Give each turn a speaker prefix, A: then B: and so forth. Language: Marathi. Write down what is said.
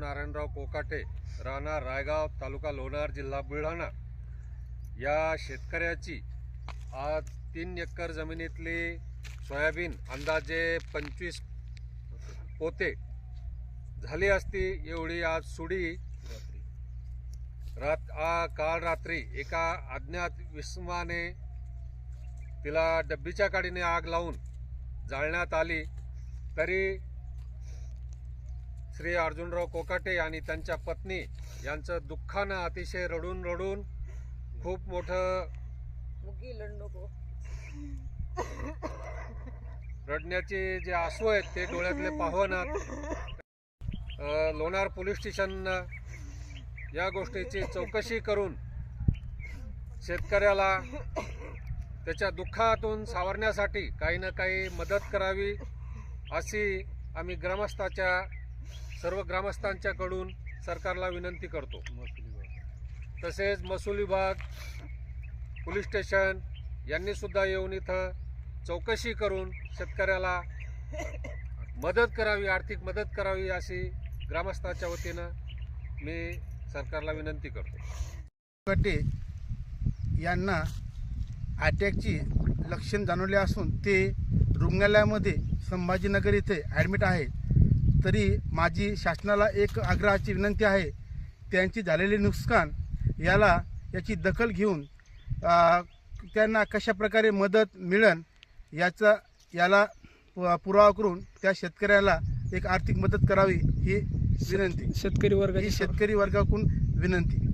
A: नारायणराव कोकाटे राणा रायगाव तालुका लोणार जिल्हा बुलढाणा. या शेतकऱ्याची आज तीन एकर जमिनीतली सोयाबीन अंदाजे पंचवीस पोते झाली असती एवढी आज सुडी. रात आ काल रात्री एका अज्ञात विस्माने तिला डब्बीच्या काडीने आग लावून जाळण्यात आली. तरी श्री अर्जुनराव कोकाटे आणि त्यांच्या पत्नी यांचं दुःखानं अतिशय रडून रडून खूप मोठं रडण्याचे जे आसू आहेत ते डोळ्यातले पाहवनात अ, लोणार पोलीस स्टेशन या गोष्टीची चौकशी करून शेतकऱ्याला त्याच्या दुःखातून सावरण्यासाठी काही ना काही मदत करावी अशी आम्ही ग्रामस्थाच्या सर्व ग्रामस्थांच्याकडून सरकारला विनंती करतो. तसेच महसूल विभाग पोलीस स्टेशन यांनी सुद्धा येऊन इथं चौकशी करून शेतकऱ्याला मदत करावी आर्थिक मदत करावी अशी ग्रामस्थाच्या वतीनं मी सरकारला विनंती करतो.
B: गटे यांना अटॅकची लक्षण जाणवले असून ते रुग्णालयामध्ये संभाजीनगर येथे ॲडमिट आहे तरी माझी शासनाला एक आग्रहाची विनंती आहे. त्यांची झालेले नुकसान याला याची दखल घेऊन त्यांना कशाप्रकारे मदत मिळन याचा याला पुरावा करून त्या शेतकऱ्याला एक आर्थिक मदत करावी ही विनंती.
C: शेतकरी
B: ही
C: वर्गाची
B: शेतकरी वर्गाकडून विनंती.